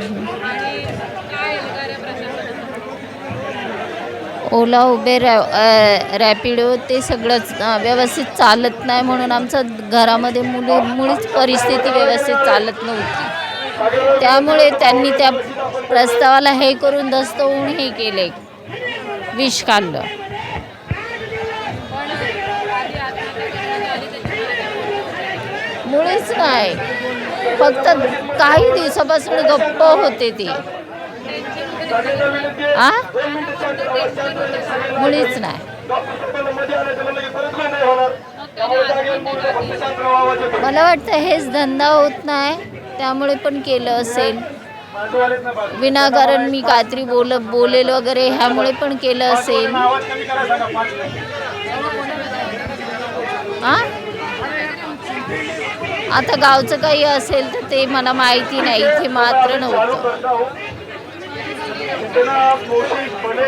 आणि काय ओला उबेर रॅ रॅपिडो ते सगळंच व्यवस्थित चालत नाही म्हणून आमचं घरामध्ये मुली मुळीच परिस्थिती व्यवस्थित चालत नव्हती. त्यामुळे त्यांनी त्या प्रस्तावाला हे करून दस्त होऊन हे केले. विष खाल्लं मुळीच नाही फक्त काही दिवसापासून गप्प होते ती. आ? मुळीच नाही. मला वाटतं हेच धंदा होत नाही त्यामुळे पण केलं असेल. विनाकारण मी काहीतरी बोल बोलेल वगैरे ह्यामुळे पण केलं असेल. हां आता गावचं काही असेल तर ते मला माहिती नाही इथे मात्र नव्हतं.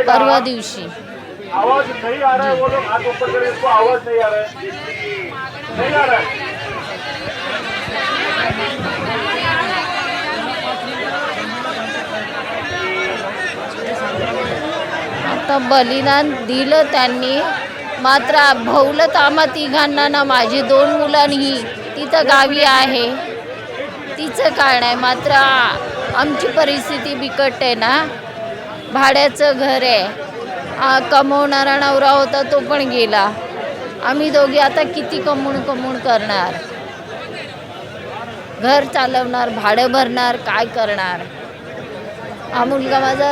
परवा दिवशी. आवाज नहीं आ रहा है वो लोग? हाथ ऊपर करें इसको आवाज नहीं आ रहा है। नहीं आ रहा है। आता बलिदान दिलं त्यांनी मात्र भवलत आम्हा तिघांना ना माझी दोन मुलांनी. तिथं गावी आहे. तिचं कारण आहे. मात्र आमची परिस्थिती बिकट आहे ना. भाड्याचं घर आहे. कमवणारा नवरा होता तो पण गेला. आम्ही दोघे आता किती कमवून कमवून करणार? घर चालवणार भाडं भरणार काय करणार? हा मुलगा माझा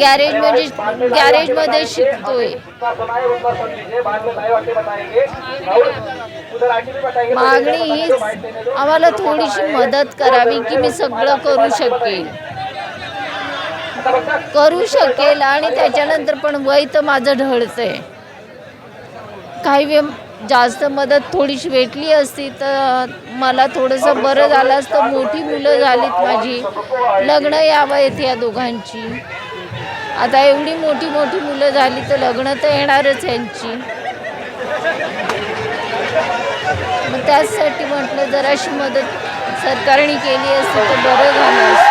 गॅरेज म्हणजे गॅरेजमध्ये शिकतोय. मागणी हीच आम्हाला थोडीशी मदत करावी की मी सगळं करू शकेल. करू शकेल आणि त्याच्यानंतर पण वय तर माझं ढळतंय. काही वेळ जास्त मदत थोडीशी भेटली असती तर मला थोडंसं बरं झालं असतं. मोठी मुलं झालीत माझी. लग्न यावं येत या दोघांची. आता एवढी मोठी मोठी मुलं झाली तर लग्न तर येणारच यांची. मग त्याचसाठी म्हटलं जराशी मदत सरकारने केली असती तर बरं झालं असतं.